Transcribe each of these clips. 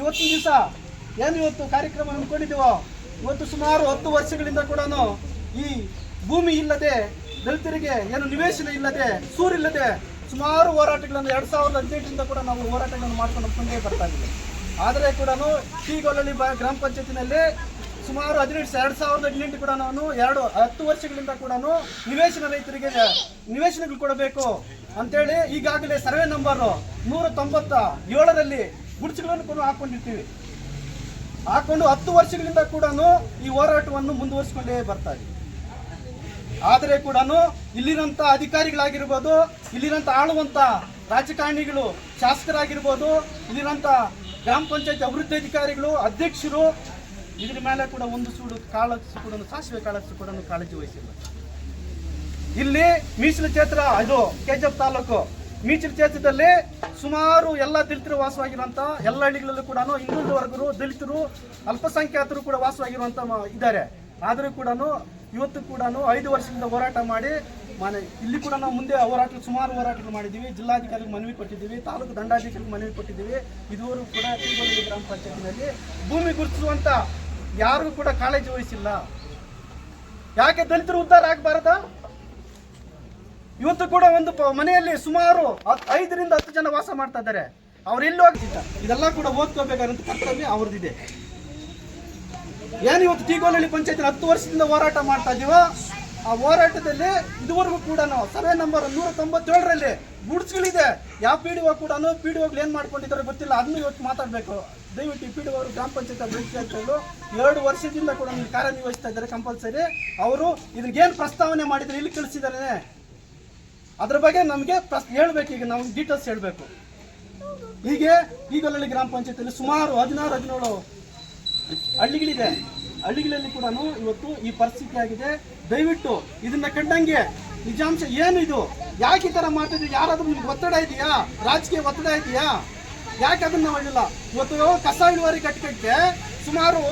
ಇವತ್ತಿನ ದಿವಸ ಏನು ಇವತ್ತು ಕಾರ್ಯಕ್ರಮ ಹಮ್ಮಿಕೊಂಡಿದ್ದೀವೋ? ಇವತ್ತು ಸುಮಾರು ಹತ್ತು ವರ್ಷಗಳಿಂದ ಕೂಡ ಈ ಭೂಮಿ ಇಲ್ಲದೆ, ದಲಿತರಿಗೆ ಏನು ನಿವೇಶನ ಇಲ್ಲದೆ, ಸೂರಿಲ್ಲದೆ ಸುಮಾರು ಹೋರಾಟಗಳನ್ನು ಎರಡು ಸಾವಿರದ ಹದಿನೆಂಟರಿಂದ ಕೂಡ ನಾವು ಹೋರಾಟಗಳನ್ನು ಮಾಡ್ಕೊಂಡು ಮುಂದೆ ಬರ್ತಾ ಇದ್ದೀವಿ. ಆದರೆ ಕೂಡ ಟೀಗೊಳ್ಳಲಿ ಬ ಗ್ರಾಮ ಪಂಚಾಯತಿನಲ್ಲಿ ಸುಮಾರು ಹದಿನೆಂಟು ಎರಡ್ ಸಾವಿರದ ಹದಿನೆಂಟು ಕೂಡ ನಾನು ಎರಡು, ಹತ್ತು ವರ್ಷಗಳಿಂದ ಕೂಡ ನಿವೇಶನ ರೈತರಿಗೆ ನಿವೇಶನಗಳು ಕೊಡಬೇಕು ಅಂತೇಳಿ ಈಗಾಗಲೇ ಸರ್ವೆ ನಂಬರ್ ನೂರ ತೊಂಬತ್ತ ಏಳರಲ್ಲಿ ಗುಡಿಸಗಳನ್ನು ಕೂಡ ಹಾಕೊಂಡಿರ್ತೀವಿ. ಹಾಕೊಂಡು ಹತ್ತು ವರ್ಷಗಳಿಂದ ಕೂಡ ಈ ಹೋರಾಟವನ್ನು ಮುಂದುವರಿಸಿಕೊಂಡೇ ಬರ್ತಾ ಇದೆ. ಆದರೆ ಕೂಡ ಇಲ್ಲಿರಂತ ಅಧಿಕಾರಿಗಳಾಗಿರ್ಬೋದು ಇಲ್ಲಿರಂತ ಆಳುವಂತ ರಾಜಕಾರಣಿಗಳು, ಶಾಸಕರಾಗಿರ್ಬೋದು ಇಲ್ಲಿರಂತ ಗ್ರಾಮ ಪಂಚಾಯತ್ ಅಭಿವೃದ್ಧಿ ಅಧಿಕಾರಿಗಳು, ಅಧ್ಯಕ್ಷರು, ಇದ್ರ ಮೇಲೆ ಕೂಡ ಒಂದು ಸೂಡು ಕಾಳಜಿ ಕೂಡ ಸಾಸಿವೆ ಕಾಳಜಿ ಕೂಡ ಕಾಳಜಿ ವಹಿಸಿಲ್ಲ. ಇಲ್ಲಿ ಮೀಸಲು ಕ್ಷೇತ್ರ ಇದು ಕೆಜಪ್ ತಾಲೂಕು ಮೀಸಲು ಕ್ಷೇತ್ರದಲ್ಲಿ ಸುಮಾರು ಎಲ್ಲ ದಲಿತರು ವಾಸವಾಗಿರುವಂತ ಎಲ್ಲ ಹಳ್ಳಿಗಳಲ್ಲೂ ಕೂಡ ಹಿಂದುಳಿದ ವರ್ಗರು ದಲಿತರು ಅಲ್ಪಸಂಖ್ಯಾತರು ಕೂಡ ವಾಸವಾಗಿರುವಂತ ಮ- ಇದ್ದಾರೆ. ಆದರೂ ಕೂಡ ಇವತ್ತು ಕೂಡ ಐದು ವರ್ಷದಿಂದ ಹೋರಾಟ ಮಾಡಿ ಮನೆ ಇಲ್ಲಿ ಕೂಡ ನಾವು ಮುಂದೆ ಹೋರಾಟ ಸುಮಾರು ಹೋರಾಟಗಳು ಮಾಡಿದ್ದೀವಿ. ಜಿಲ್ಲಾಧಿಕಾರಿಗೆ ಮನವಿ ಕೊಟ್ಟಿದ್ದೀವಿ. ತಾಲೂಕು ದಂಡಾಧಿಕಾರಿಗೆ ಮನವಿ ಕೊಟ್ಟಿದ್ದೀವಿ. ಇದುವರೆಗೂ ಕೂಡ ಗ್ರಾಮ ಪಂಚಾಯತಿನಲ್ಲಿ ಭೂಮಿ ಗುರುತಿಸುವಂತ ಯಾರಿಗೂ ಕೂಡ ಕಾಳಜಿ ವಹಿಸಿಲ್ಲ. ಯಾಕೆ ದಲಿತರು ಉದ್ಧಾರ ಆಗಬಾರದಾ? ಇವತ್ತು ಕೂಡ ಒಂದು ಮನೆಯಲ್ಲಿ ಸುಮಾರು ಐದರಿಂದ ಹತ್ತು ಜನ ವಾಸ ಮಾಡ್ತಾ ಇದ್ದಾರೆ. ಅವ್ರು ಎಲ್ಲೂ ಹೋಗ್ತಿದ್ದ? ಇದೆಲ್ಲ ಕೂಡ ಓದ್ಕೋಬೇಕಾದಂತ ಕರ್ತವ್ಯ ಅವ್ರದ್ದಿದೆ. ಏನು ಇವತ್ತು ತೀಗೋಲಹಳ್ಳಿ ಪಂಚಾಯತ್ ಹತ್ತು ವರ್ಷದಿಂದ ಹೋರಾಟ ಮಾಡ್ತಾ ಇದೀವೋ, ಆ ಹೋರಾಟದಲ್ಲಿ ಇದುವರೆಗೂ ಕೂಡ ಸರ್ವೆ ನಂಬರ್ ನೂರ ತೊಂಬತ್ತೇಳರಲ್ಲಿ ಗುಡ್ಸ್ಗಳಿದೆ. ಯಾವ ಪಿ ಡಿ ಒ ಕೂಡ ಪಿ ಡಿ ಒಗಳು ಏನು ಮಾಡ್ಕೊಂಡಿದ್ದಾರೆ ಗೊತ್ತಿಲ್ಲ. ಅದನ್ನು ಇವತ್ತು ಮಾತಾಡಬೇಕು. ದಯವಿಟ್ಟು ಪಿ ಡಿ ಓ ಗ್ರಾಮ ಪಂಚಾಯತ್ ಅಧಿಕಾರಿಗಳು ಎರಡು ವರ್ಷದಿಂದ ಕೂಡ ಕಾರ್ಯನಿರ್ವಹಿಸ್ತಾ ಇದ್ದಾರೆ ಕಂಪಲ್ಸರಿ. ಅವರು ಇದಕ್ಕೇನು ಪ್ರಸ್ತಾವನೆ ಮಾಡಿದ್ರೆ ಇಲ್ಲಿ ಕಳಿಸಿದ್ದಾರೆ ಅದ್ರ ಬಗ್ಗೆ ನಮಗೆ ಪ್ರಶ್ನೆ ಹೇಳ್ಬೇಕು, ಈಗ ನಾವು ಡೀಟೇಲ್ಸ್ ಹೇಳಬೇಕು. ಹೀಗೆ ಈಗಲಲ್ಲಿ ಗ್ರಾಮ ಪಂಚಾಯತಿಯಲ್ಲಿ ಸುಮಾರು ಹದಿನಾರು, ಹದಿನೇಳು ಹಳ್ಳಿಗಳಿದೆ. ಹಳ್ಳಿಗಳಲ್ಲಿ ಕೂಡ ಇವತ್ತು ಈ ಪರಿಸ್ಥಿತಿ ಆಗಿದೆ. ದಯವಿಟ್ಟು ಇದನ್ನ ಕಂಡಂಗೆ ನಿಜಾಂಶ ಏನು ಇದು? ಯಾಕೆ ಈ ಥರ ಮಾಡ್ತಿದ್ವಿ ಯಾರಾದ್ರೂ ನಿಮ್ಗೆ ಒತ್ತಡ ಇದೆಯಾ? ರಾಜಕೀಯ ಒತ್ತಡ ಇದೆಯಾ? ಯಾಕೆ ಅದನ್ನ ಮಾಡಿಲ್ಲ ಇವತ್ತು ಕಸ ಇಳುವರಿ ಕಟ್ಟಕ್ಕೆ ಸುಮಾರು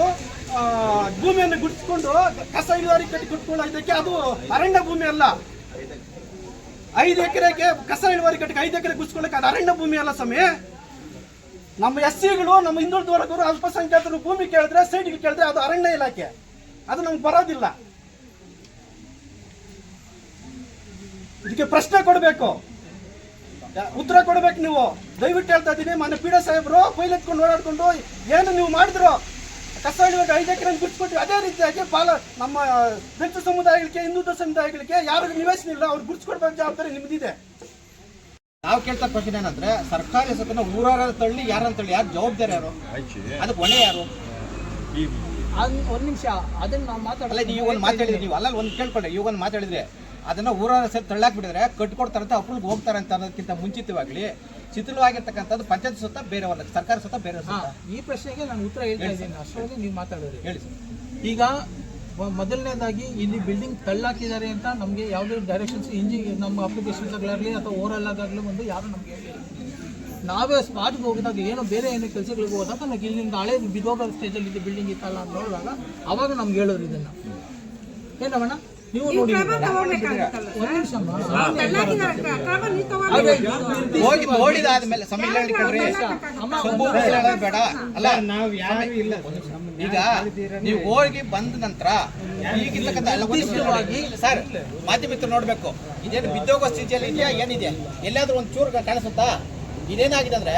ಭೂಮಿಯನ್ನು ಗುಡಿಸ್ಕೊಂಡು ಕಸ ಇಳುವರಿ ಕಟ್ಟಿ ಕಟ್ಕೊಳ್ಳೋದಕ್ಕೆ ಅದು ಅರಣ್ಯ ಭೂಮಿ ಅಲ್ಲ. ಐದು ಎಕರೆಗೆ ಕಸ ಇಳುವರಿ ಕಟ್ಟಿಗೆ ಐದು ಎಕರೆ ಗುಸ್ಕೊಳ್ಳಕ್ಕೆ ಅದು ಅರಣ್ಯ ಭೂಮಿ ಅಲ್ಲ ಸಮಯ ನಮ್ಮ ಎಸ್ ಸಿಗಳು ನಮ್ಮ ಹಿಂದುಳಿದ ವರ್ಗರು ಅಲ್ಪಸಂಖ್ಯಾತರು ಭೂಮಿ ಕೇಳಿದ್ರೆ ಸೈಡ್ಗೆ ಕೇಳಿದ್ರೆ ಅದು ಅರಣ್ಯ ಇಲಾಖೆ. ಅದು ನಮ್ಗೆ ಬರೋದಿಲ್ಲ. ಇದಕ್ಕೆ ಪ್ರಶ್ನೆ ಕೊಡಬೇಕು. ಉತ್ತರ ಕೊಡ್ಬೇಕು ನೀವು. ದಯವಿಟ್ಟು ಹೇಳ್ತಾ ಇದ್ದೀನಿ. ಮನೆ ಪೀಡ ಸಾಹೇಬರು, ಕೊಯ್ಲು ಎತ್ಕೊಂಡು ಓಡಾಡ್ಕೊಂಡು ಏನು ನೀವು ಮಾಡಿದ್ರು ಕಸ ಇಳುವಾಗ ಐದು ಎಕರೆ ಗುರ್ಸ್ಕೊಟ್ಟು ಅದೇ ರೀತಿಯಾಗಿ ಪಾಲ ನಮ್ಮ ದಲಿತ ಸಮುದಾಯಗಳಿಗೆ ಹಿಂದೂ ಸಮುದಾಯಗಳಿಗೆ ಯಾರಿಗೂ ನಿವೇಶನ ಇಲ್ಲ. ಅವ್ರು ಗುರ್ಸ್ಕೊಡ್ಬೇಕು ಜವಾಬ್ದಾರಿ ನಿಮ್ದಿದೆ. ನಾವು ಕೇಳ್ತಾ ಪ್ರಶ್ನೆ ಏನಂದ್ರೆ ಸರ್ಕಾರಿ ಸೊತ್ತನ್ನ ಊರಾರ ತಳ್ಳಿ ಯಾರಂತ ಹೇಳಿ ಯಾರು ಜವಾಬ್ದಾರಿ ಯಾರು? ಅದಕ್ಕೆ ಹೊಣೆ ಯಾರು? ಒಂದ್ ನಿಮಿಷ ಅದನ್ನ ನಾವು ಅಲ್ಲ ಮಾತಾಡಲ್ಲ ನೀವು ಒಂದು ಮಾತಾಡಿದ್ರಿ ನೀವು. ಅಲ್ಲ ಒಂದು ಕೇಳ್ಕೊಂಡ್ರೆ ಈಗ ಒಂದು ಮಾತಾಡಿದ್ರೆ. ಅದನ್ನ ಊರಾರ ಸೇರಿ ತಳ್ಳಾಕ್ ಬಿಟ್ಟಿದ್ರೆ ಕಟ್ಕೊಡ್ತಾರಂತ ಅಪ್ರೂವ್ಗೆ ಹೋಗ್ತಾರಂತ ಅಂತ ಅನ್ನೋದಕ್ಕಿಂತ ಮುಂಚಿತವಾಗ್ಲಿ ಶಿಥಿಲವಾಗಿರ್ತಕ್ಕಂಥದ್ದು ಪಂಚಾಯತ್ ಸುತ್ತ ಬೇರೆಯವಲ್ಲ ಸರ್ಕಾರ ಸುತ್ತ ಬೇರೆ ಈ ಪ್ರಶ್ನೆಗೆ ನಾನು ಉತ್ತರ ಹೇಳ್ತಾ ಇದ್ದೀನಿ. ಅಷ್ಟರಲ್ಲಿ ನೀವು ಮಾತಾಡೋದು. ಹೇಳಿ ಸರ್. ಈಗ ಮೊದಲನೇದಾಗಿ ಇಲ್ಲಿ ಬಿಲ್ಡಿಂಗ್ ತಳ್ಳಾಕಿದ್ದಾರೆ ಅಂತ ನಮಗೆ ಯಾವುದೇ ಡೈರೆಕ್ಷನ್ಸ್ ಇಂಜಿ ನಮ್ಮ ಅಪ್ಲಿಕೇಶನ್ಸ್ ಆಗಲಿ ಅಥವಾ ಓರಲ್ ಆಗಾಗಲಿ ಒಂದು ಯಾರು ನಮಗೆ ಹೇಳಿಲ್ಲ ನಾವೇ ಸ್ಪಾಟ್ಗೆ ಹೋಗಿದಾಗ ಏನೋ ಬೇರೆ ಏನೋ ಕೆಲಸಗಳಿಗೆ ಹೋದಾಗ ನಮಗೆ ಇಲ್ಲಿಂದ ಹಳೆ ಬಿದೋಗ ಸ್ಟೇಜಲ್ಲಿ ಇದೆ ಬಿಲ್ಡಿಂಗ್ ಇತ್ತಲ್ಲ ಅಂತ ನೋಡಿದಾಗ ಅವಾಗ ನಮ್ಗೆ ಹೇಳೋರು ಇದನ್ನು. ಏನವಣ್ಣ ನೀವು ನೋಡಿ ಹೋಗಿ ನೋಡಿದಾದ್ಮೇಲೆ ಬೇಡ. ಅಲ್ಲ ನಾವು ಯಾರು ಇಲ್ಲ. ಈಗ ನೀವು ಹೋಗಿ ಬಂದ ನಂತರ ಸರ್ ಮಾಧ್ಯಮಿತ್ರ ನೋಡ್ಬೇಕು. ಇದೇನು ಬಿದ್ದೋಗೋ ಸ್ಥಿತಿಯಲ್ಲಿ ಇದೆಯಾ? ಏನಿದೆ? ಎಲ್ಲಾದ್ರೂ ಒಂದು ಚೂರು ಕಾಣಿಸುತ್ತಾ? ಇದೇನಾಗಿದೆ ಅಂದ್ರೆ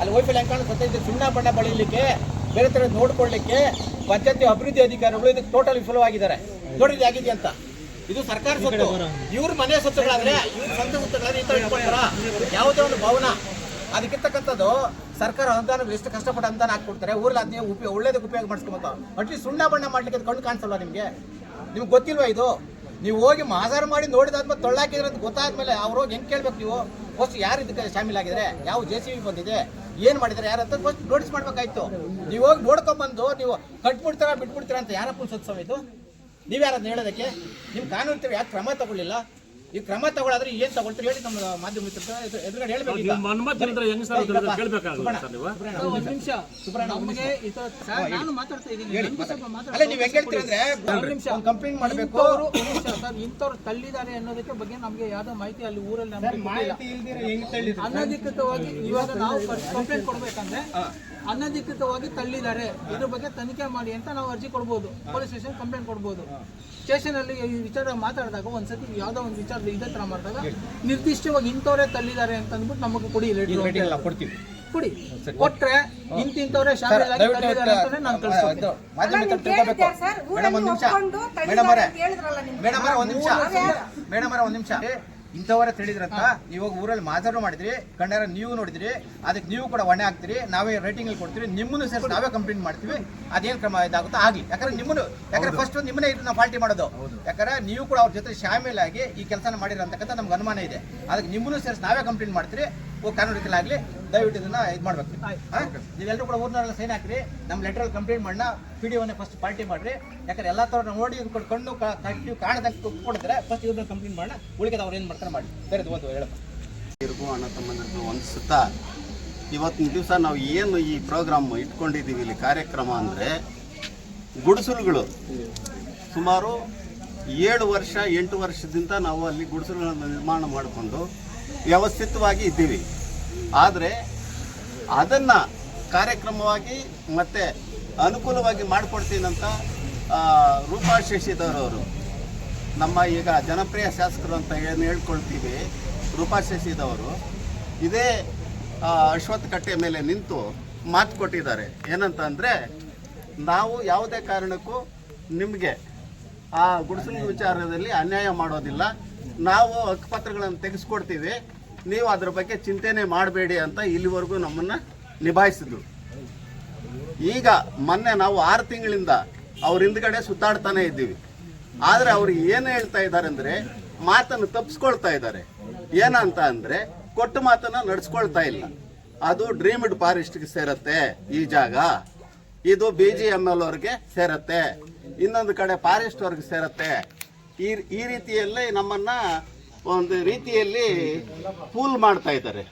ಅಲ್ಲಿ ವೈಫಲ್ಯ ಹೆಂಗ್ ಕಾಣಿಸುತ್ತೆ ಇದು ಸುಣ್ಣ ಬಣ್ಣ ಬಳಿಲಿಕ್ಕೆ ಬೇರೆ ತರ ನೋಡ್ಕೊಳ್ಳಿಕ್ಕೆ ಪಂಚಾಯತಿ ಅಭಿವೃದ್ಧಿ ಅಧಿಕಾರಿಗಳು ಇದಕ್ಕೆ ಟೋಟಲ್ ವಿಫಲವಾಗಿದ್ದಾರೆ ನೋಡಿ ಇದು ಆಗಿದೆ ಅಂತ? ಇದು ಸರ್ಕಾರ ಸೊತ್ತು. ಇವ್ರ ಮನೆ ಸೊತ್ತುಗಳಾದ್ರೆ ಇವ್ರ ಸ್ವಂತ ಸೊತ್ತುಗಳಾದ್ರೆ ಈ ತರ ಇಟ್ಕೊಳ್ತಾರ? ಯಾವುದೇ ಒಂದು ಭವನ. ಅದಕ್ಕಿರ್ತಕ್ಕಂಥದ್ದು ಸರ್ಕಾರ ಅನುದಾನ ಎಷ್ಟು ಕಷ್ಟಪಟ್ಟು ಅನುದಾನ ಹಾಕ್ಬಿಡ್ತಾರೆ ಊರಲ್ಲಿ ಅದನ್ನೇ ಉಪಯೋಗ ಒಳ್ಳೇದಕ್ಕೆ ಉಪಯೋಗ ಮಾಡಿಸ್ಕೊಬೇಕು ಅಟ್ಲೀಸ್ಟ್ ಸುಣ್ಣ ಬಣ್ಣ ಮಾಡ್ಲಿಕ್ಕೆ ಕಣ್ಣು ಕಾಣಿಸಲ್ವಾ ನಿಮಗೆ? ನಿಮ್ಗೆ ಗೊತ್ತಿಲ್ವಾ ಇದು? ನೀವು ಹೋಗಿ ಮಾಜಾರ ಮಾಡಿ ನೋಡಿದಾದ್ಮೇಲೆ ತೊಳ್ಳಾಕಿದ್ರೆ ಅಂತ ಗೊತ್ತಾದ್ಮೇಲೆ ಅವ್ರು ಹೋಗಿ ಹೆಂಗೆ ಕೇಳ್ಬೇಕು ನೀವು? ಫಸ್ಟ್ ಯಾರು ಇದಕ್ಕೆ ಶಾಮೀಲಾಗಿದ್ರೆ ಯಾವ ಜೆ ಸಿ ಬಿ ಬಂದಿದೆ? ಏನು ಮಾಡಿದ್ರೆ ಯಾರು ಅಂತ ಫಸ್ಟ್ ನೋಟಿಸ್ ಮಾಡ್ಬೇಕಾಯ್ತು. ನೀವು ಹೋಗಿ ನೋಡ್ಕೊಂಡ್ಬಂದು ನೀವು ಕಟ್ಬಿಡ್ತೀರಾ, ಬಿಟ್ಬಿಡ್ತೀರಾ ಅಂತ ಯಾರಪ್ಪ ಸತ್ಸವ ಇದು? ನೀವ್ಯಾರನ್ನ ಹೇಳೋದಕ್ಕೆ? ನಿಮ್ಮ ಕಾನೂನು ಯಾಕೆ ಕ್ರಮ ತಗೊಳ್ಳಿಲ್ಲ? ಈ ಕ್ರಮ ತಗೊಳ್ಳಾದ್ರೆ ಏನ್ ತಗೊಳ್ತೀರಿ? ಹೇಳಿ ನಮ್ಮ ಮಾಧ್ಯಮ ಎದುರುಗಡೆ ಹೇಳ್ಬೇಕು ಕಂಪ್ಲೇಂಟ್ ಮಾಡಬೇಕು. ಇಂಥವ್ರು ತಳ್ಳಿದ್ದಾರೆ ಅನ್ನೋದಕ್ಕೆ ಬಗ್ಗೆ ನಮಗೆ ಯಾವ್ದೋ ಮಾಹಿತಿ ಅಲ್ಲಿ ಊರಲ್ಲಿ ಅನಧಿಕೃತವಾಗಿ ಇವಾಗ ನಾವು ಕಂಪ್ಲೇಂಟ್ ಕೊಡ್ಬೇಕಂದ್ರೆ ಅನಧಿಕೃತವಾಗಿ ತಳ್ಳಿದ್ದಾರೆ. ಇದ್ರ ಬಗ್ಗೆ ತನಿಖೆ ಮಾಡಿ ಅಂತ ನಾವು ಅರ್ಜಿ ಕೊಡ್ಬೋದು. ಪೊಲೀಸ್ ಸ್ಟೇಷನ್ ಕಂಪ್ಲೇಂಟ್ ಕೊಡ್ಬೋದು. ಸ್ಟೇಷನ್ ಅಲ್ಲಿ ಈ ವಿಚಾರ ಮಾತಾಡಿದಾಗ ಒಂದ್ಸತಿ ಯಾವ್ದೋ ಒಂದು ವಿಚಾರ ಇದೇ ತರ ಮಾಡಿದಾಗ ನಿರ್ದಿಷ್ಟವಾಗಿ ಇಂಥವರೇ ತಳ್ಳಿದ್ದಾರೆ ಅಂತ ಅಂದ್ಬಿಟ್ಟು ನಮಗೆ ಕೊಡಿ ಲೆಟರ್ ಕೊಡ್ತೀವಿ. ಕೊಡಿ. ಕೊಟ್ರೆ ಇಂತಿಂತವ್ರೆ ಶಾಲೆ ಆಗಿ ತಳ್ಳಿದ್ದಾರೆ ಅಂತಾನೆ ನಾನು ಮೇಡಮ್ ಒಂದು ನಿಮಿಷ. ಮೇಡಮ್ ಅವರೇ ಒಂದ್ ನಿಮಿಷ. ಮೇಡಮ್ ಅವರೇ ಒಂದ್ ನಿಮಿಷ. ಇಂಥವರೇ ತಿಳಿದ್ರಂತ? ಇವಾಗ ಊರಲ್ಲಿ ಮಾತಾಡೋ ಮಾಡಿದ್ರಿ ಕಣ್ಣಾರ ನೀವು ನೋಡಿದ್ರಿ ಅದಕ್ಕೆ ನೀವು ಕೂಡ ಹೊಣೆ ಹಾಕ್ತೀರಿ ನಾವೇ ರೇಟಿಂಗ್ ಕೊಡ್ತೀವಿ ನಿಮ್ಮನ್ನು ಸೇರಿಸಿ ನಾವೇ ಕಂಪ್ಲೇಂಟ್ ಮಾಡ್ತೀವಿ ಅದೇನು ಕ್ರಮ ಇದಾಗುತ್ತೋ ಆಗಲಿ. ಯಾಕಂದ್ರೆ ನಿಮ್ಮನ್ನು ಯಾಕಂದ್ರೆ ಫಸ್ಟ್ ನಿಮ್ಮನ್ನೇ ಇದನ್ನ ಪಾರ್ಟಿ ಮಾಡೋದು. ಯಾಕಂದ್ರೆ ನೀವು ಕೂಡ ಅವ್ರ ಜೊತೆ ಶಾಮಿಲಾಗಿ ಈ ಕೆಲಸನ ಮಾಡಿರೋ ಅಂತಕ್ಕಂಥ ನಮ್ಗೆ ಅನುಮಾನ ಇದೆ. ಅದಕ್ಕೆ ನಿಮ್ಮನ್ನು ಸೇರಿಸಿ ನಾವೇ ಕಂಪ್ಲೇಂಟ್ ಮಾಡ್ತೀರಿ ಕಾನೂನು ಆಗಲಿ ದಯವಿಟ್ಟು ಇದನ್ನ ಇದು ಮಾಡ್ಬೇಕು? ನೀವೆಲ್ಲರೂ ಕೂಡ ಊರಿನವರೆಲ್ಲ ಸೈನ್ ಹಾಕ್ರಿ ನಮ್ಮ ಲೆಟರ್ ಕಂಪ್ಲೇಂಟ್ ಮಾಡೋಣ ಪಿ ಡಿ ಒನ್ನೇ ಫಸ್ಟ್ ಪಾರ್ಟಿ ಮಾಡ್ರಿ. ಯಾಕಂದ್ರೆ ಎಲ್ಲ ಥರ ನೋಡಿ ಇದು ಕೊಟ್ಟು ಕಣ್ಣು ಕಟ್ಟಿ ಕಾಣದಂಗೆ ಕೊಡಿದ್ರೆ ಫಸ್ಟ್ ಇವ್ರನ್ನ ಕಂಪ್ಲೇಂಟ್ ಮಾಡೋಣ ಉಳಿಕೆ ಅವ್ರು ಏನು ಮಾಡ್ತಾರೆ ಮಾಡಿ. ಬೇರೆ ಒಂದು ಹೇಳಪ್ಪ. ಇರ್ಗೂ ಅಣ್ಣ ತಮ್ಮಂದಿರ್ಗೂ ಸುತ್ತ ಇವತ್ತಿನ ದಿವಸ ನಾವು ಏನು ಈ ಪ್ರೋಗ್ರಾಮ್ ಇಟ್ಕೊಂಡಿದ್ದೀವಿ ಇಲ್ಲಿ ಕಾರ್ಯಕ್ರಮ ಅಂದರೆ ಗುಡಿಸಲುಗಳು. ಸುಮಾರು ಏಳು ವರ್ಷ ಎಂಟು ವರ್ಷದಿಂದ ನಾವು ಅಲ್ಲಿ ಗುಡಿಸಲುಗಳನ್ನು ನಿರ್ಮಾಣ ಮಾಡಿಕೊಂಡು ವ್ಯವಸ್ಥಿತವಾಗಿ ಇದ್ದೀವಿ. ಆದರೆ ಅದನ್ನು ಕಾರ್ಯಕ್ರಮವಾಗಿ ಮತ್ತು ಅನುಕೂಲವಾಗಿ ಮಾಡಿಕೊಡ್ತೀನಂತ ರೂಪಾ ಶಶಿಧರವರು ನಮ್ಮ ಈಗ ಜನಪ್ರಿಯ ಶಾಸಕರು ಅಂತ ಏನು ಹೇಳ್ಕೊಳ್ತೀವಿ ರೂಪಾ ಶಶಿಧವರು ಇದೇ ಅಶ್ವತ್ಥ ಕಟ್ಟೆ ಮೇಲೆ ನಿಂತು ಮಾತು ಕೊಟ್ಟಿದ್ದಾರೆ. ಏನಂತ ಅಂದರೆ ನಾವು ಯಾವುದೇ ಕಾರಣಕ್ಕೂ ನಿಮಗೆ ಆ ಗುಡಿಸಲು ವಿಚಾರದಲ್ಲಿ ಅನ್ಯಾಯ ಮಾಡೋದಿಲ್ಲ. ನಾವು ಹಕ್ಕುಪತ್ರಗಳನ್ನು ತೆಗೆಸ್ಕೊಡ್ತೀವಿ. ನೀವು ಅದ್ರ ಬಗ್ಗೆ ಚಿಂತೆನೆ ಮಾಡಬೇಡಿ ಅಂತ ಇಲ್ಲಿವರೆಗೂ ನಮ್ಮನ್ನು ನಿಭಾಯಿಸಿದ್ರು. ಈಗ ಮೊನ್ನೆ ನಾವು ಆರು ತಿಂಗಳಿಂದ ಅವ್ರ ಹಿಂದ್ಗಡೆ ಸುತ್ತಾಡ್ತಾನೆ ಇದ್ದೀವಿ. ಆದರೆ ಅವರು ಏನು ಹೇಳ್ತಾ ಇದ್ದಾರೆ ಅಂದರೆ ಮಾತನ್ನು ತಪ್ಪಿಸ್ಕೊಳ್ತಾ ಇದ್ದಾರೆ. ಏನಂತ ಅಂದರೆ ಕೊಟ್ಟು ಮಾತನ್ನ ನಡೆಸ್ಕೊಳ್ತಾ ಇಲ್ಲ. ಅದು ಡ್ರೀಮ್ಡ್ ಫಾರೆಸ್ಟ್ಗೆ ಸೇರತ್ತೆ ಈ ಜಾಗ. ಇದು ಬಿ ಜಿ ಎಂ ಎಲ್ ಅವ್ರಿಗೆ ಸೇರತ್ತೆ. ಇನ್ನೊಂದು ಕಡೆ ಫಾರೆಸ್ಟ್ ಅವ್ರಿಗೆ ಸೇರತ್ತೆ. ಈ ಈ ರೀತಿಯಲ್ಲಿ ನಮ್ಮನ್ನ ಒಂದು ರೀತಿಯಲ್ಲಿ ಫೂಲ್ ಮಾಡ್ತಾ ಇದ್ದಾರೆ.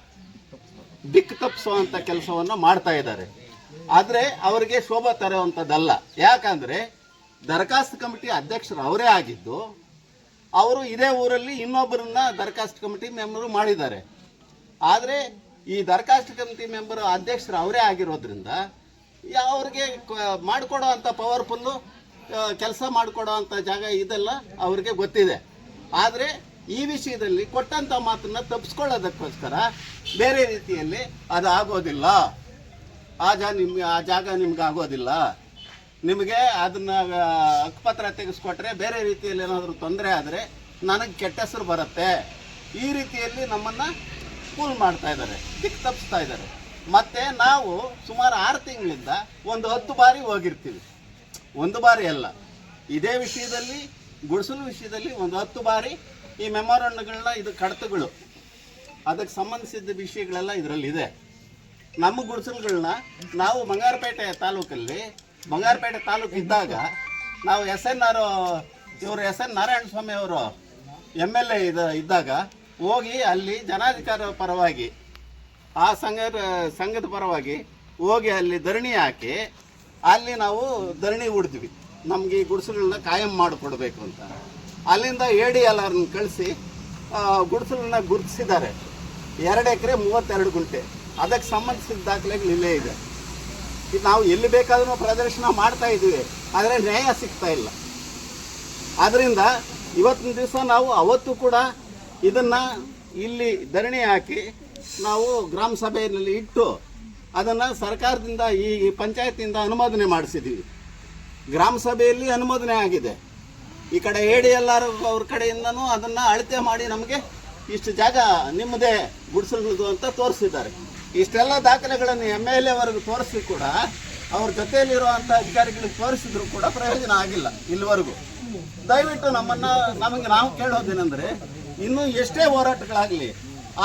ದಿಕ್ಕು ತಪ್ಪಿಸುವಂಥ ಕೆಲಸವನ್ನ ಮಾಡ್ತಾ ಇದ್ದಾರೆ. ಆದರೆ ಅವರಿಗೆ ಶೋಭೆ ತರುವಂಥದ್ದಲ್ಲ. ಯಾಕಂದ್ರೆ ದರಖಾಸ್ತು ಕಮಿಟಿ ಅಧ್ಯಕ್ಷರು ಅವರೇ ಆಗಿದ್ದು, ಅವರು ಇದೇ ಊರಲ್ಲಿ ಇನ್ನೊಬ್ಬರನ್ನ ದರಖಾಸ್ತು ಕಮಿಟಿ ಮೆಂಬರು ಮಾಡಿದ್ದಾರೆ. ಆದರೆ ಈ ದರಖಾಸ್ತು ಕಮಿಟಿ ಮೆಂಬರು ಅಧ್ಯಕ್ಷರು ಅವರೇ ಆಗಿರೋದ್ರಿಂದ, ಅವ್ರಿಗೆ ಮಾಡಿಕೊಡೋ ಅಂಥ ಪವರ್ಫುಲ್ಲು ಕೆಲಸ ಮಾಡಿಕೊಡೋ ಅಂಥ ಜಾಗ ಇದೆಲ್ಲ ಅವ್ರಿಗೆ ಗೊತ್ತಿದೆ. ಆದರೆ ಈ ವಿಷಯದಲ್ಲಿ ಕೊಟ್ಟಂಥ ಮಾತನ್ನ ತಪ್ಪಿಸ್ಕೊಳ್ಳೋದಕ್ಕೋಸ್ಕರ ಬೇರೆ ರೀತಿಯಲ್ಲಿ ಅದು ಆಗೋದಿಲ್ಲ. ಆ ಜಾ ನಿಮ್ಗೆ ಆ ಜಾಗ ನಿಮ್ಗೆ ಆಗೋದಿಲ್ಲ. ನಿಮಗೆ ಅದನ್ನ ಹಕ್ಕುಪತ್ರ ತೆಗೆಸ್ಕೊಟ್ರೆ ಬೇರೆ ರೀತಿಯಲ್ಲಿ ಏನಾದರೂ ತೊಂದರೆ ಆದರೆ ನನಗೆ ಕೆಟ್ಟ ಹೆಸರು ಬರುತ್ತೆ. ಈ ರೀತಿಯಲ್ಲಿ ನಮ್ಮನ್ನ ಕೂಲ್ ಮಾಡ್ತಾ ಇದ್ದಾರೆ ದಿಕ್ಕು ತಪ್ಪಿಸ್ತಾ ಇದ್ದಾರೆ. ಮತ್ತೆ ನಾವು ಸುಮಾರು ಆರು ತಿಂಗಳಿಂದ ಒಂದು ಹತ್ತು ಬಾರಿ ಹೋಗಿರ್ತೀವಿ. ಒಂದು ಬಾರಿ ಅಲ್ಲ. ಇದೇ ವಿಷಯದಲ್ಲಿ, ಗುಡಿಸಲು ವಿಷಯದಲ್ಲಿ ಒಂದು ಹತ್ತು ಬಾರಿ ಈ ಮೆಮೊರಂಡಗಳನ್ನ ಇದು ಕಡತಗಳು. ಅದಕ್ಕೆ ಸಂಬಂಧಿಸಿದ ವಿಷಯಗಳೆಲ್ಲ ಇದರಲ್ಲಿದೆ. ನಮ್ಮ ಗುಡಿಸಲುಗಳನ್ನ ನಾವು ಬಂಗಾರಪೇಟೆ ತಾಲೂಕಲ್ಲಿ, ಬಂಗಾರಪೇಟೆ ತಾಲೂಕು ಇದ್ದಾಗ ನಾವು ಎಸ್ ಎನ್ ಆರ್ ಇವರು ಎಸ್ ಎನ್ ನಾರಾಯಣ ಸ್ವಾಮಿ ಅವರು ಎಂ ಎಲ್ ಎ ಇದ್ದಾಗ ಹೋಗಿ ಅಲ್ಲಿ ಜನಾಧಿಕಾರ ಪರವಾಗಿ, ಆ ಸಂಘದ ಸಂಘದ ಪರವಾಗಿ ಹೋಗಿ ಅಲ್ಲಿ ಧರಣಿ ಹಾಕಿ ಅಲ್ಲಿ ನಾವು ಧರಣಿ ಹೂಡಿದ್ವಿ. ನಮಗೆ ಈ ಗುಡಿಸಲನ್ನ ಕಾಯಂ ಮಾಡಿಕೊಡ್ಬೇಕು ಅಂತ. ಅಲ್ಲಿಂದ ಎ ಡಿ ಎಲ್ ಆರ್ನ ಕಳಿಸಿ ಗುಡಿಸಲನ್ನ ಗುರುತಿಸಿದ್ದಾರೆ. ಎರಡು ಎಕರೆ ಮೂವತ್ತೆರಡು ಗುಂಟೆ. ಅದಕ್ಕೆ ಸಂಬಂಧಿಸಿದ ದಾಖಲೆಗಳು ಇಲ್ಲೇ ಇದೆ. ಇದು ನಾವು ಎಲ್ಲಿ ಬೇಕಾದ್ರೂ ಪ್ರದರ್ಶನ ಮಾಡ್ತಾ ಇದ್ದೀವಿ. ಆದರೆ ನ್ಯಾಯ ಸಿಗ್ತಾ ಇಲ್ಲ. ಆದ್ದರಿಂದ ಇವತ್ತಿನ ದಿವಸ ನಾವು ಅವತ್ತು ಕೂಡ ಇದನ್ನು ಇಲ್ಲಿ ಧರಣಿ ಹಾಕಿ ನಾವು ಗ್ರಾಮ ಸಭೆಯಲ್ಲಿ ಇಟ್ಟು ಅದನ್ನು ಸರ್ಕಾರದಿಂದ ಈ ಪಂಚಾಯತಿಂದ ಅನುಮೋದನೆ ಮಾಡಿಸಿದ್ದೀವಿ ಗ್ರಾಮ ಸಭೆಯಲ್ಲಿ ಅನುಮೋದನೆ ಆಗಿದೆ. ಈ ಕಡೆ ಎ ಡಿ ಎಲ್ ಆರ್ ಅವ್ರ ಕಡೆಯಿಂದನೂ ಅದನ್ನು ಅಳತೆ ಮಾಡಿ ನಮಗೆ ಇಷ್ಟು ಜಾಗ ನಿಮ್ಮದೇ ಗುಡಿಸಲ್ದು ಅಂತ ತೋರಿಸಿದ್ದಾರೆ. ಇಷ್ಟೆಲ್ಲ ದಾಖಲೆಗಳನ್ನು ಎಂ ಎಲ್ ಎವರೆಗೂ ತೋರಿಸಿ ಕೂಡ ಅವ್ರ ಜೊತೆಯಲ್ಲಿರುವಂಥ ಅಧಿಕಾರಿಗಳಿಗೆ ತೋರಿಸಿದ್ರು ಕೂಡ ಪ್ರಯೋಜನ ಆಗಿಲ್ಲ ಇಲ್ಲಿವರೆಗೂ. ದಯವಿಟ್ಟು ನಮ್ಮನ್ನ, ನಮಗೆ ನಾವು ಕೇಳೋದೇನೆಂದರೆ, ಇನ್ನೂ ಎಷ್ಟೇ ಹೋರಾಟಗಳಾಗಲಿ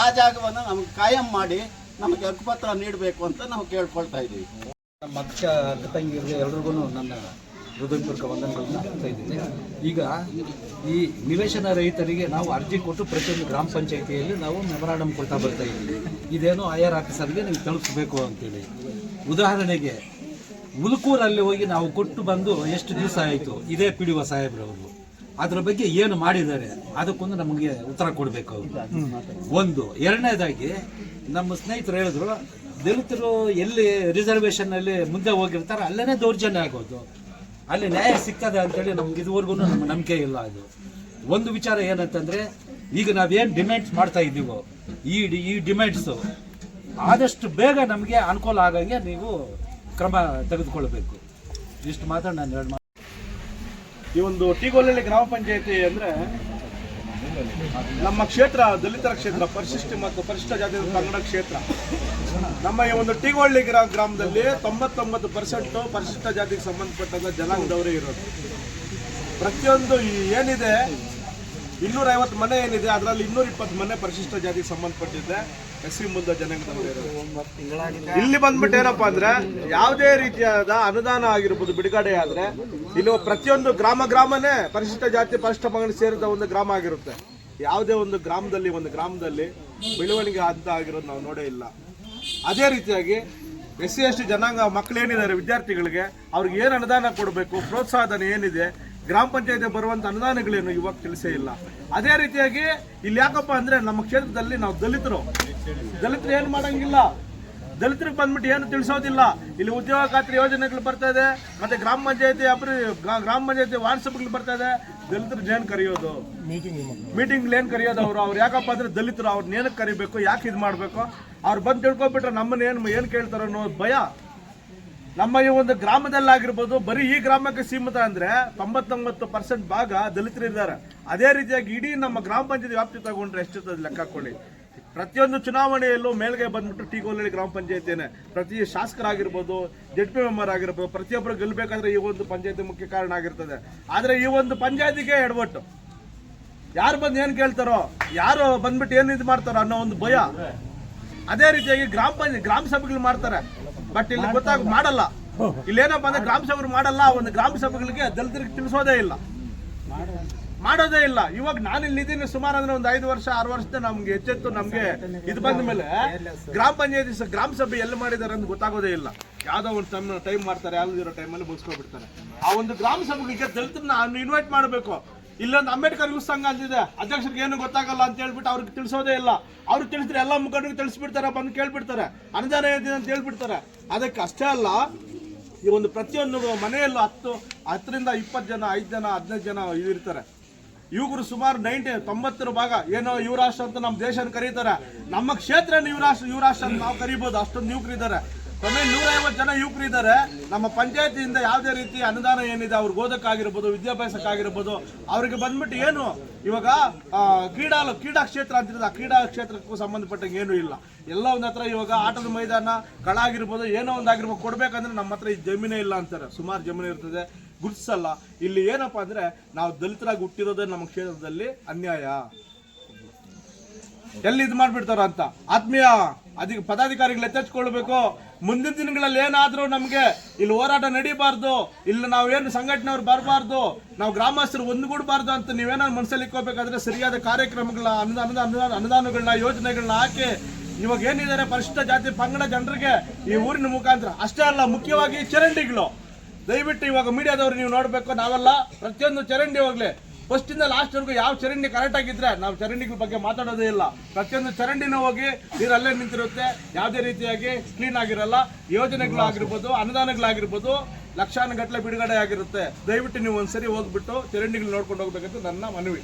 ಆ ಜಾಗವನ್ನು ನಮಗೆ ಕಾಯಂ ಮಾಡಿ ನಮಗೆ ಹಕ್ಕುಪತ್ರ ನೀಡಬೇಕು ಅಂತ ನಾವು ಕೇಳ್ಕೊಳ್ತಾ ಇದ್ದೀವಿ. ನಮ್ಮ ಅಕ್ಕ ಅಕ್ಕ ತಂಗಿಯರಿಗೆ ಎಲ್ರಿಗೂ ನನ್ನ ಹೃದಯಪೂರ್ವಕ ವಂದನೆಗಳನ್ನ ಆಗ್ತಾ ಇದ್ದೀನಿ. ಈಗ ಈ ನಿವೇಶನ ರೈತರಿಗೆ ನಾವು ಅರ್ಜಿ ಕೊಟ್ಟು ಪ್ರತಿಯೊಂದು ಗ್ರಾಮ ಪಂಚಾಯಿತಿಯಲ್ಲಿ ನಾವು ಮೆಮೊರಾಂಡಮ್ ಕೊಡ್ತಾ ಬರ್ತಾ ಇದ್ದೀವಿ. ಇದೇನು ಆರ್ ಆಫೀಸರ್ಗೆ ನೀವು ತಿಳಿಸ್ಬೇಕು ಅಂತೇಳಿ. ಉದಾಹರಣೆಗೆ, ಉಲ್ಕೂರಲ್ಲಿ ಹೋಗಿ ನಾವು ಕೊಟ್ಟು ಬಂದು ಎಷ್ಟು ದಿವಸ ಆಯಿತು? ಇದೇ ಪಿ ಡಿ ಸಾಹೇಬ್ರವರು ಅದ್ರ ಬಗ್ಗೆ ಏನು ಮಾಡಿದ್ದಾರೆ? ಅದಕ್ಕೊಂದು ನಮಗೆ ಉತ್ತರ ಕೊಡಬೇಕು ಒಂದು, ಎರಡನೇದಾಗಿ ನಮ್ಮ ಸ್ನೇಹಿತರು ಹೇಳಿದ್ರು, ದಲಿತರು ಎಲ್ಲಿ ರಿಸರ್ವೇಷನ್ನಲ್ಲಿ ಮುಂದೆ ಹೋಗಿರ್ತಾರೆ ಅಲ್ಲೇ ದೌರ್ಜನ್ಯ ಆಗೋದು. ಅಲ್ಲಿ ನ್ಯಾಯ ಸಿಗ್ತದೆ ಅಂತೇಳಿ ನಮ್ಗೆ ಇದುವರೆಗೂ ನಮ್ಮ ನಂಬಿಕೆ ಇಲ್ಲ ಅದು. ಒಂದು ವಿಚಾರ ಏನಂತಂದರೆ ಈಗ ನಾವೇನು ಡಿಮ್ಯಾಂಡ್ಸ್ ಮಾಡ್ತಾ ಇದ್ದೀವೋ, ಈ ಈ ಡಿಮ್ಯಾಂಡ್ಸು ಆದಷ್ಟು ಬೇಗ ನಮಗೆ ಅನುಕೂಲ ಆಗಂಗೆ ನೀವು ಕ್ರಮ ತೆಗೆದುಕೊಳ್ಬೇಕು ಇಷ್ಟು ಮಾತ್ರ ನಾನು ಮಾತು ಈ ಒಂದು ಟಿಗೋಲಲ್ಲಿ ಗ್ರಾಮ ಪಂಚಾಯತಿ ಅಂದ್ರೆ ನಮ್ಮ ಕ್ಷೇತ್ರ ದಲಿತರ ಕ್ಷೇತ್ರ ಪರಿಶಿಷ್ಟ ಮತ್ತು ಪರಿಶಿಷ್ಟ ಜಾತಿ ಕನ್ನಡ ಕ್ಷೇತ್ರ. ನಮ್ಮ ಈ ಒಂದು ಟಿಗೋಳ್ಳಿ ಗ್ರಾ, ಗ್ರಾಮದಲ್ಲಿ ತೊಂಬತ್ತೊಂಬತ್ತು ಪರ್ಸೆಂಟ್ ಪರಿಶಿಷ್ಟ ಜಾತಿಗೆ ಸಂಬಂಧಪಟ್ಟಂತ ಜನಾಂಗದವರೇ ಇರೋದು. ಪ್ರತಿಯೊಂದು ಏನಿದೆ, ಇನ್ನೂರೈವತ್ತು ಮನೆ ಏನಿದೆ, ಅದರಲ್ಲಿ ಇನ್ನೂರ ಇಪ್ಪತ್ತು ಮನೆ ಪರಿಶಿಷ್ಟ ಜಾತಿಗೆ ಸಂಬಂಧಪಟ್ಟಿದೆ. ಇಲ್ಲಿ ಬಂದ್ಬಿಟ್ಟು ಏನಪ್ಪಾ ಅಂದ್ರೆ ಯಾವುದೇ ರೀತಿಯಾದ ಅನುದಾನ ಆಗಿರ್ಬೋದು ಬಿಡುಗಡೆ ಆದ್ರೆ ಇಲ್ಲಿ ಪ್ರತಿಯೊಂದು ಗ್ರಾಮ ಗ್ರಾಮನೇ ಪರಿಶಿಷ್ಟ ಜಾತಿ ಪರಿಶಿಷ್ಟ ಪಂಗಡ ಸೇರಿದ ಒಂದು ಗ್ರಾಮ ಆಗಿರುತ್ತೆ. ಯಾವುದೇ ಒಂದು ಗ್ರಾಮದಲ್ಲಿ ಒಂದು ಗ್ರಾಮದಲ್ಲಿ ಬೆಳವಣಿಗೆ ಅಂತ ಆಗಿರೋದು ನಾವು ನೋಡೇ ಇಲ್ಲ. ಅದೇ ರೀತಿಯಾಗಿ ಎಸ್ ಸಿ ಎಸ್ ಟಿ ಜನಾಂಗ ಮಕ್ಕಳೇನಿದ್ದಾರೆ ವಿದ್ಯಾರ್ಥಿಗಳಿಗೆ, ಅವ್ರಿಗೆ ಏನು ಅನುದಾನ ಕೊಡಬೇಕು ಪ್ರೋತ್ಸಾಹಧನ ಏನಿದೆ ಗ್ರಾಮ ಪಂಚಾಯತಿ ಬರುವಂತ ಅನುದಾನಗಳೇನು ಇವಾಗ ತಿಳಿಸೇ ಇಲ್ಲ. ಅದೇ ರೀತಿಯಾಗಿ ಇಲ್ಲಿ ಯಾಕಪ್ಪ ಅಂದ್ರೆ ನಮ್ಮ ಕ್ಷೇತ್ರದಲ್ಲಿ ನಾವು ದಲಿತರು. ದಲಿತರು ಏನು ಮಾಡಂಗಿಲ್ಲ. ದಲಿತರಿಗೆ ಬಂದ್ಬಿಟ್ಟು ಏನು ತಿಳಿಸೋದಿಲ್ಲ. ಇಲ್ಲಿ ಉದ್ಯೋಗ ಖಾತ್ರಿ ಯೋಜನೆಗಳು ಬರ್ತಾ ಇದೆ ಮತ್ತೆ ಗ್ರಾಮ ಪಂಚಾಯತಿ ಅಭಿ ಗ್ರಾ- ಗ್ರಾಮ ಪಂಚಾಯತಿ ವಾಟ್ಸಪ್ಗಳು ಬರ್ತಾ ಇದೆ. ದಲಿತರು ಏನ್ ಕರೆಯೋದು? ಮೀಟಿಂಗ್ ಏನ್ ಕರೆಯೋದು ಅವರು? ಅವ್ರು ಯಾಕಪ್ಪ ಅಂದ್ರೆ ದಲಿತರು ಅವ್ರನ್ನ ಏನಕ್ಕೆ ಕರಿಬೇಕು ಯಾಕೆ ಇದು ಮಾಡಬೇಕು? ಅವ್ರು ಬಂದು ತಿಳ್ಕೊಬಿಟ್ರೆ ನಮ್ಮನ್ನ ಏನು ಏನು ಕೇಳ್ತಾರೋ ಅನ್ನೋ ಭಯ. ನಮ್ಮ ಈ ಒಂದು ಗ್ರಾಮದಲ್ಲಾಗಿರ್ಬೋದು, ಬರೀ ಈ ಗ್ರಾಮಕ್ಕೆ ಸೀಮಿತ ಅಂದ್ರೆ ತೊಂಬತ್ತೊಂಬತ್ತು ಪರ್ಸೆಂಟ್ ಭಾಗ ದಲಿತರು ಇದ್ದಾರೆ ಅದೇ ರೀತಿಯಾಗಿ ಇಡೀ ನಮ್ಮ ಗ್ರಾಮ ಪಂಚಾಯತ್ ವ್ಯಾಪ್ತಿ ತಗೊಂಡ್ರೆ ಎಷ್ಟಿರ್ತದೆ ಲೆಕ್ಕ ಹಾಕೊಳ್ಳಿ. ಪ್ರತಿಯೊಂದು ಚುನಾವಣೆಯಲ್ಲೂ ಮೇಲ್ಗೆ ಬಂದ್ಬಿಟ್ಟು ಟೀಕೋಲಳ್ಳಿ ಗ್ರಾಮ ಪಂಚಾಯತಿನೇ ಪ್ರತಿ ಶಾಸಕರಾಗಿರ್ಬೋದು, ಜಡ್ ಪಿ ಮೆಂಬರ್ ಆಗಿರ್ಬೋದು ಪ್ರತಿಯೊಬ್ಬರು ಗೆಲ್ಲಬೇಕಾದ್ರೆ ಈ ಒಂದು ಪಂಚಾಯತಿ ಮುಖ್ಯ ಕಾರಣ ಆಗಿರ್ತದೆ. ಆದರೆ ಈ ಒಂದು ಪಂಚಾಯತಿಗೆ ಎಡವಟ್ಟು. ಯಾರು ಬಂದು ಏನು ಕೇಳ್ತಾರೋ, ಯಾರು ಬಂದ್ಬಿಟ್ಟು ಏನು ಇದು ಮಾಡ್ತಾರೋ ಅನ್ನೋ ಒಂದು ಭಯ. ಅದೇ ರೀತಿಯಾಗಿ ಗ್ರಾಮ ಪಂಚಾಯತ್ ಗ್ರಾಮ ಸಭೆಗಳು ಮಾಡ್ತಾರೆ. ಬಟ್ ಇಲ್ಲಿ ಗೊತ್ತಾಗ ಮಾಡಲ್ಲ. ಇಲ್ಲೇನಪ್ಪ ಅಂದ್ರೆ ಗ್ರಾಮ ಸಭೆಗಳು ಮಾಡಲ್ಲ ಆ ಒಂದು ಗ್ರಾಮ ಸಭೆಗಳಿಗೆ ದಲಿತರಿಗೆ ತಿಳಿಸೋದೇ ಇಲ್ಲ. ಮಾಡೋದೇ ಇಲ್ಲ. ಇವಾಗ ನಾನು ಇಲ್ಲಿ ಇದ್ದೀನಿ ಸುಮಾರು ಅಂದ್ರೆ ಒಂದು ಐದು ವರ್ಷ ಆರು ವರ್ಷದ ನಮ್ಗೆ ಹೆಚ್ಚೆತ್ತು ನಮ್ಗೆ ಇದು ಬಂದ ಮೇಲೆ ಗ್ರಾಮ ಪಂಚಾಯತಿ ಗ್ರಾಮ ಸಭೆ ಎಲ್ಲಿ ಮಾಡಿದ್ದಾರೆ ಅಂತ ಗೊತ್ತಾಗೋದೇ ಇಲ್ಲ. ಯಾವ್ದೋ ಒಂದು ಟೈಮ್ ಟೈಮ್ ಮಾಡ್ತಾರೆ ಯಾವ್ದು ಇರೋ ಟೈಮಲ್ಲಿ ಮುಗಿಸ್ಕೊಬಿಡ್ತಾರೆ ಆ ಒಂದು ಗ್ರಾಮ ಸಭೆಗಳಿಗೆ ದಲಿತರನ್ನ ಇನ್ವೈಟ್ ಮಾಡಬೇಕು. ಇಲ್ಲೊಂದು ಅಂಬೇಡ್ಕರ್ ಯುವ ಸಂಘ ಅಂತಿದೆ. ಅಧ್ಯಕ್ಷರಿಗೆ ಏನು ಗೊತ್ತಾಗಲ್ಲ ಅಂತ ಹೇಳ್ಬಿಟ್ಟು ಅವ್ರಿಗೆ ತಿಳಿಸೋದೇ ಇಲ್ಲ. ಅವ್ರು ತಿಳಿಸಿದ್ರೆ ಎಲ್ಲ ಮುಖಂಡರಿಗೆ ತಿಳಿಸ್ಬಿಡ್ತಾರೆ, ಬಂದು ಕೇಳ್ಬಿಡ್ತಾರೆ. ಅನುದಾನ ಏನಿದೆ ಅಂತ ಹೇಳ್ಬಿಡ್ತಾರೆ. ಅದಕ್ಕೆ ಅಷ್ಟೇ ಅಲ್ಲ, ಈ ಒಂದು ಪ್ರತಿಯೊಂದು ಮನೆಯಲ್ಲೂ ಹತ್ತು, ಹತ್ತರಿಂದ ಇಪ್ಪತ್ತು ಜನ, ಐದು ಜನ, ಹದಿನೈದು ಜನ ಇರ್ತಾರೆ ಇವರು ಸುಮಾರು ನೈಂಟಿ, ತೊಂಬತ್ತರ ಭಾಗ. ಏನೋ ಯುವರಾಷ್ಟ್ರ ಅಂತ ನಮ್ಮ ದೇಶನ ಕರೀತಾರೆ. ನಮ್ಮ ಕ್ಷೇತ್ರ ಯುವರಾಷ್ಟ್ರ ಯುವರಾಷ್ಟ್ರ ಅಂತ ನಾವು ಕರಿಬೋದು. ಅಷ್ಟೊಂದು ಯುವಕರು ಇದ್ದಾರೆ ಕೊನೆ ನೂರ ಐವತ್ತು ಜನ ಯುವಕರು ಇದ್ದಾರೆ. ನಮ್ಮ ಪಂಚಾಯತಿಯಿಂದ ಯಾವುದೇ ರೀತಿ ಅನುದಾನ ಏನಿದೆ ಅವ್ರಿಗೆ ಓದಕ್ಕಾಗಿರ್ಬೋದು ವಿದ್ಯಾಭ್ಯಾಸಕ್ಕಾಗಿರ್ಬೋದು, ಅವ್ರಿಗೆ ಬಂದ್ಬಿಟ್ಟು ಏನು, ಇವಾಗ ಕ್ರೀಡಾ ಕ್ರೀಡಾ ಕ್ಷೇತ್ರ ಅಂತಿರೋದು ಆ ಕ್ರೀಡಾ ಕ್ಷೇತ್ರಕ್ಕೂ ಸಂಬಂಧಪಟ್ಟಂಗೆ ಏನೂ ಇಲ್ಲ. ಎಲ್ಲ ಒಂದು ಹತ್ರ ಇವಾಗ ಆಟದ ಮೈದಾನ, ಕಳ ಆಗಿರ್ಬೋದು, ಏನೋ ಒಂದು ಆಗಿರ್ಬೋದು, ಕೊಡ್ಬೇಕಂದ್ರೆ ನಮ್ಮ ಹತ್ರ ಈ ಜಮೀನೇ ಇಲ್ಲ ಅಂತಾರೆ. ಸುಮಾರು ಜಮೀನು ಇರ್ತದೆ, ಗುರುತಿಸಲ್ಲ. ಇಲ್ಲಿ ಏನಪ್ಪಾ ಅಂದ್ರೆ, ನಾವು ದಲಿತರಾಗಿ ಹುಟ್ಟಿರೋದೇ ನಮ್ಮ ಕ್ಷೇತ್ರದಲ್ಲಿ ಅನ್ಯಾಯ. ಎಲ್ಲಿ ಇದು ಮಾಡ್ಬಿಡ್ತಾರ ಅಂತ. ಆತ್ಮೀಯ ಅದಕ್ಕೆ ಪದಾಧಿಕಾರಿಗಳು ಎಚ್ಚೆತ್ಕೊಳ್ಬೇಕು. ಮುಂದಿನ ದಿನಗಳಲ್ಲಿ ಏನಾದರೂ ನಮಗೆ ಇಲ್ಲಿ ಹೋರಾಟ ನಡೀಬಾರ್ದು, ಇಲ್ಲಿ ನಾವೇನು ಸಂಘಟನೆಯವ್ರು ಬರಬಾರ್ದು, ನಾವು ಗ್ರಾಮಸ್ಥರು ಒಂದುಗೂಡಬಾರ್ದು ಅಂತ ನೀವೇನಾದ್ರು ಮನಸ್ಸಲ್ಲಿ ಇಕ್ಕೋಬೇಕಾದ್ರೆ ಸರಿಯಾದ ಕಾರ್ಯಕ್ರಮಗಳ ಅನುದಾನ ಅನುದಾನ ಅನುದಾನಗಳನ್ನ, ಯೋಜನೆಗಳನ್ನ ಹಾಕಿ. ಇವಾಗ ಏನಿದ್ದಾರೆ ಪರಿಶಿಷ್ಟ ಜಾತಿ ಪಂಗಡ ಜನರಿಗೆ ಈ ಊರಿನ ಮುಖಾಂತರ. ಅಷ್ಟೇ ಅಲ್ಲ, ಮುಖ್ಯವಾಗಿ ಚರಂಡಿಗಳು. ದಯವಿಟ್ಟು ಇವಾಗ ಮೀಡಿಯಾದವ್ರು ನೀವು ನೋಡಬೇಕು, ನಾವೆಲ್ಲ. ಪ್ರತಿಯೊಂದು ಚರಂಡಿ ಹೋಗ್ಲಿ. ಫಸ್ಟ್ ಇಂದ ಲಾಸ್ಟ್ ವರೆಗೂ ಯಾವ ಚರಂಡಿ ಕರೆಕ್ಟ್ ಆಗಿದ್ರೆ ನಾವು ಚರಂಡಿ ಬಗ್ಗೆ ಮಾತಾಡೋದೇ ಇಲ್ಲ. ಪ್ರತಿಯೊಂದು ಚರಂಡಿನ ಹೋಗಿ ನೀರು ಅಲ್ಲೇ ನಿಂತಿರುತ್ತೆ. ಯಾವುದೇ ರೀತಿಯಾಗಿ ಕ್ಲೀನ್ ಆಗಿರಲ್ಲ. ಯೋಜನೆಗಳಾಗಿರ್ಬೋದು, ಅನುದಾನಗಳಾಗಿರ್ಬೋದು, ಲಕ್ಷಾನುಗಟ್ಟಲೆ ಬಿಡುಗಡೆ ಆಗಿರುತ್ತೆ. ದಯವಿಟ್ಟು ನೀವು ಒಂದ್ಸರಿ ಹೋಗ್ಬಿಟ್ಟು ಚರಂಡಿಗಳು ನೋಡ್ಕೊಂಡು ಹೋಗ್ಬೇಕಂತ ನನ್ನ ಮನವಿ.